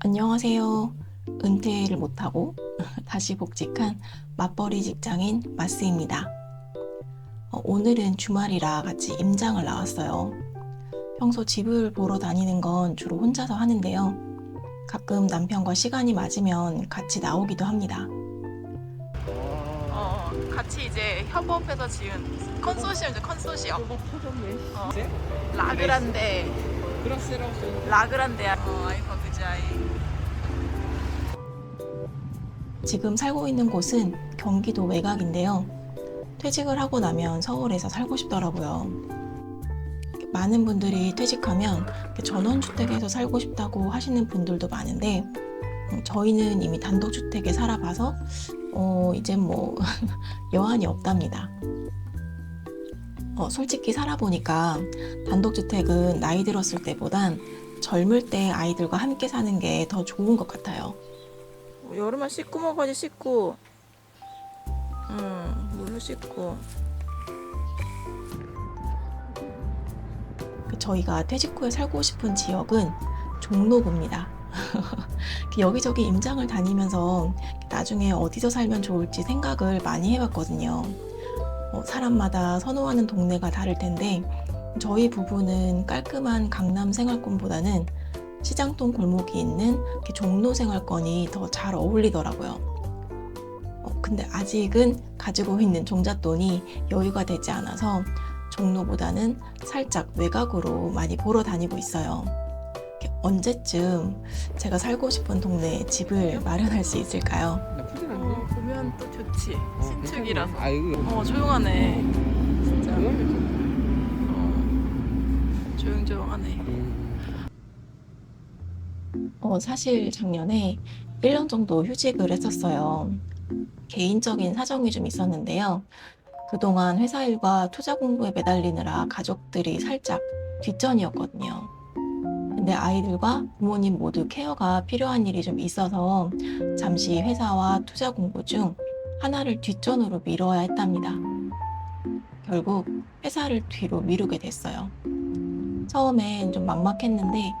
안녕하세요. 은퇴를 못하고 다시 복직한 맞벌이 직장인 마스입니다. 어, 오늘은 주말이라 같이 임장을 나왔어요. 평소 집을 보러 다니는 건 주로 혼자서 하는데요. 가끔 남편과 시간이 맞으면 같이 나오기도 합니다. 어, 같이 이제 협업해서 지은 컨소시엄이죠, 컨소시엄. 어, 라그란데, 라그란데, 어, 아이퍼 그자이. 지금 살고 있는 곳은 경기도 외곽인데요. 퇴직을 하고 나면 서울에서 살고 싶더라고요. 많은 분들이 퇴직하면 전원주택에서 살고 싶다고 하시는 분들도 많은데, 음, 저희는 이미 단독주택에 살아봐서, 어, 이제 뭐, 여한이 없답니다. 어, 솔직히 살아보니까 단독주택은 나이 들었을 때보단 젊을 때 아이들과 함께 사는 게 더 좋은 것 같아요. 여름에 씻고 먹어야지, 씻고. 응, 물로 씻고. 그 저희가 퇴직 후에 살고 싶은 지역은 종로구입니다. 여기저기 임장을 다니면서 나중에 어디서 살면 좋을지 생각을 많이 해봤거든요. 어, 사람마다 선호하는 동네가 다를 텐데 저희 부부는 깔끔한 강남 생활권보다는 시장동 골목이 있는 종로 생활권이 더 잘 어울리더라고요. 어, 근데 아직은 가지고 있는 종잣돈이 여유가 되지 않아서 종로보다는 살짝 외곽으로 많이 보러 다니고 있어요. 언제쯤 제가 살고 싶은 동네에 집을 마련할 수 있을까요? 나쁘진 어, 않네. 보면 또 좋지. 신축이라서. 아 이거 어, 조용하네. 진짜. 어, 조용조용하네. 음, 어, 사실 작년에 1년 정도 휴직을 했었어요. 개인적인 사정이 좀 있었는데요. 그동안 회사 일과 투자 공부에 매달리느라 가족들이 살짝 뒷전이었거든요. 근데 아이들과 부모님 모두 케어가 필요한 일이 좀 있어서 잠시 회사와 투자 공부 중 하나를 뒷전으로 미뤄야 했답니다. 결국 회사를 뒤로 미루게 됐어요. 처음엔 좀 막막했는데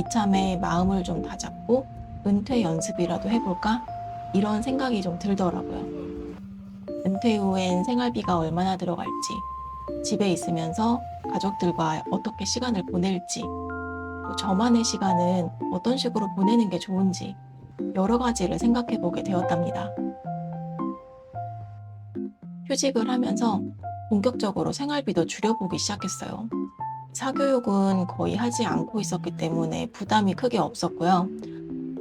이참에 마음을 좀 다잡고 은퇴 연습이라도 해볼까? 이런 생각이 좀 들더라고요. 은퇴 후엔 생활비가 얼마나 들어갈지, 집에 있으면서 가족들과 어떻게 시간을 보낼지, 또 저만의 시간은 어떤 식으로 보내는 게 좋은지, 여러 가지를 생각해 보게 되었답니다. 휴직을 하면서 본격적으로 생활비도 줄여보기 시작했어요. 사교육은 거의 하지 않고 있었기 때문에 부담이 크게 없었고요.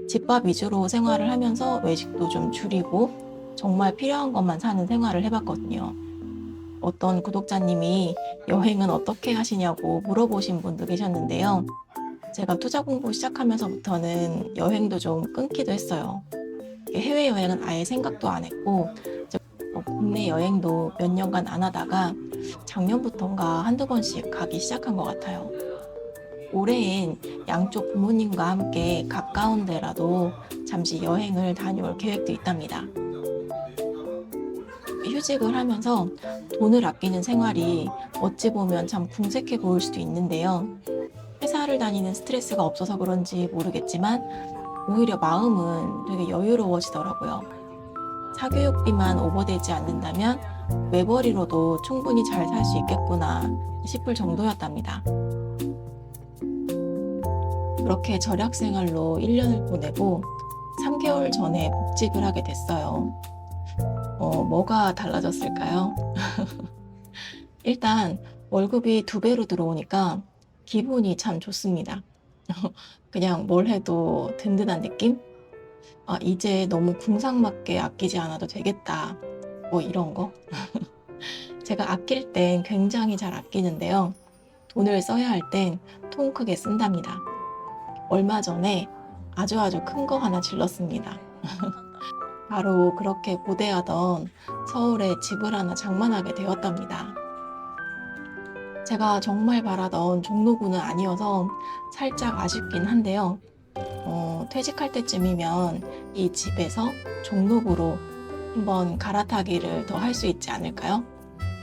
집밥 위주로 생활을 하면서 외식도 좀 줄이고 정말 필요한 것만 사는 생활을 해봤거든요. 어떤 구독자님이 여행은 어떻게 하시냐고 물어보신 분도 계셨는데요. 제가 투자 공부 시작하면서부터는 여행도 좀 끊기도 했어요. 해외 여행은 아예 생각도 안 했고, 뭐 국내 여행도 몇 년간 안 하다가 작년부터인가 한두 번씩 가기 시작한 것 같아요. 올해엔 양쪽 부모님과 함께 가까운 데라도 잠시 여행을 다녀올 계획도 있답니다. 휴직을 하면서 돈을 아끼는 생활이 어찌 보면 참 궁색해 보일 수도 있는데요. 회사를 다니는 스트레스가 없어서 그런지 모르겠지만 오히려 마음은 되게 여유로워지더라고요. 사교육비만 오버되지 않는다면 외벌이로도 충분히 잘 살 수 있겠구나 싶을 정도였답니다. 그렇게 절약 생활로 1년을 보내고 3개월 전에 복직을 하게 됐어요. 어, 뭐가 달라졌을까요? 일단 월급이 두 배로 들어오니까 기분이 참 좋습니다. 그냥 뭘 해도 든든한 느낌? 아, 이제 너무 궁상맞게 아끼지 않아도 되겠다. 뭐 이런 거. 제가 아낄 땐 굉장히 잘 아끼는데요. 돈을 써야 할 땐 통 크게 쓴답니다. 얼마 전에 아주 아주 큰 거 하나 질렀습니다. 바로 그렇게 고대하던 서울에 집을 하나 장만하게 되었답니다. 제가 정말 바라던 종로구는 아니어서 살짝 아쉽긴 한데요. 어, 퇴직할 때쯤이면 이 집에서 종로구로 한번 갈아타기를 더 할 수 있지 않을까요?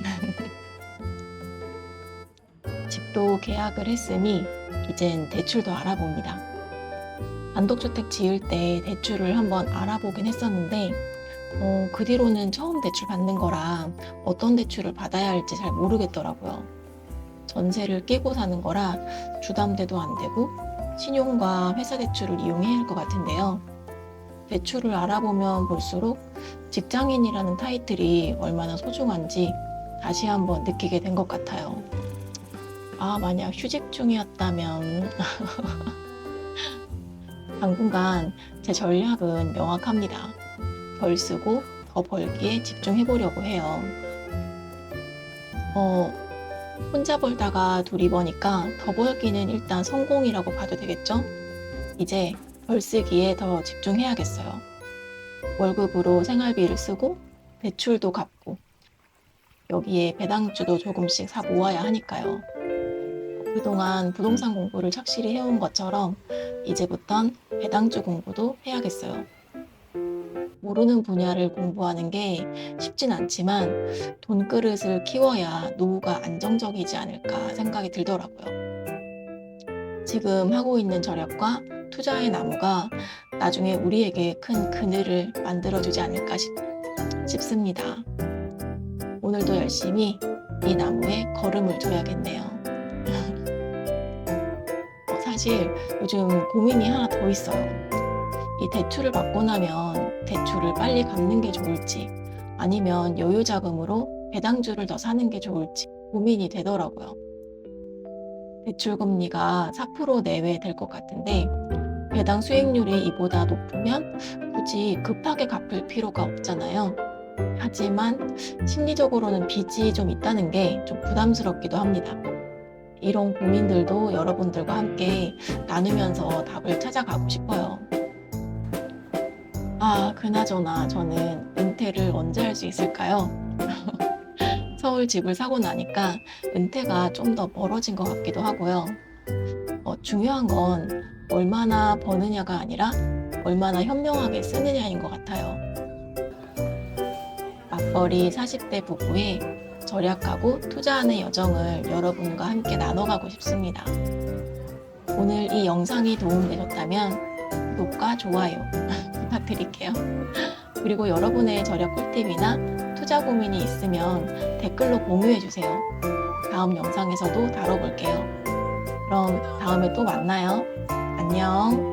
집도 계약을 했으니 이젠 대출도 알아봅니다. 단독주택 지을 때 대출을 한번 알아보긴 했었는데 어, 그 뒤로는 처음 대출 받는 거라 어떤 대출을 받아야 할지 잘 모르겠더라고요. 전세를 끼고 사는 거라 주담대도 안 되고 신용과 회사 대출을 이용해야 할 것 같은데요. 대출을 알아보면 볼수록 직장인이라는 타이틀이 얼마나 소중한지 다시 한번 느끼게 된 것 같아요. 아, 만약 휴직 중이었다면 당분간 제 전략은 명확합니다. 덜 쓰고 더 벌기에 집중해 보려고 해요. 어, 혼자 벌다가 둘이 버니까 더 벌기는 일단 성공이라고 봐도 되겠죠? 이제 덜 쓰기에 더 집중해야겠어요. 월급으로 생활비를 쓰고 대출도 갚고 여기에 배당주도 조금씩 사 모아야 하니까요. 그동안 부동산 공부를 착실히 해온 것처럼 이제부턴 배당주 공부도 해야겠어요. 모르는 분야를 공부하는 게 쉽진 않지만 돈그릇을 키워야 노후가 안정적이지 않을까 생각이 들더라고요. 지금 하고 있는 절약과 투자의 나무가 나중에 우리에게 큰 그늘을 만들어주지 않을까 싶, 싶습니다. 오늘도 열심히 이 나무에 걸음을 둬야겠네요. 어, 사실 요즘 고민이 하나 더 있어요. 이 대출을 받고 나면 대출을 빨리 갚는 게 좋을지 아니면 여유 자금으로 배당주를 더 사는 게 좋을지 고민이 되더라고요. 대출 금리가 4% 내외 될 것 같은데 배당 수익률이 이보다 높으면 굳이 급하게 갚을 필요가 없잖아요. 하지만 심리적으로는 빚이 좀 있다는 게 좀 부담스럽기도 합니다. 이런 고민들도 여러분들과 함께 나누면서 답을 찾아가고 싶어요. 아, 그나저나 저는 은퇴를 언제 할 수 있을까요? 서울 집을 사고 나니까 은퇴가 좀 더 멀어진 것 같기도 하고요. 어, 중요한 건 얼마나 버느냐가 아니라 얼마나 현명하게 쓰느냐인 것 같아요. 맞벌이 40대 부부의 절약하고 투자하는 여정을 여러분과 함께 나눠가고 싶습니다. 오늘 이 영상이 도움되셨다면 구독과 좋아요 부탁드릴게요. 그리고 여러분의 절약 꿀팁이나 투자 고민이 있으면 댓글로 공유해주세요. 다음 영상에서도 다뤄볼게요. 그럼 다음에 또 만나요. 안녕.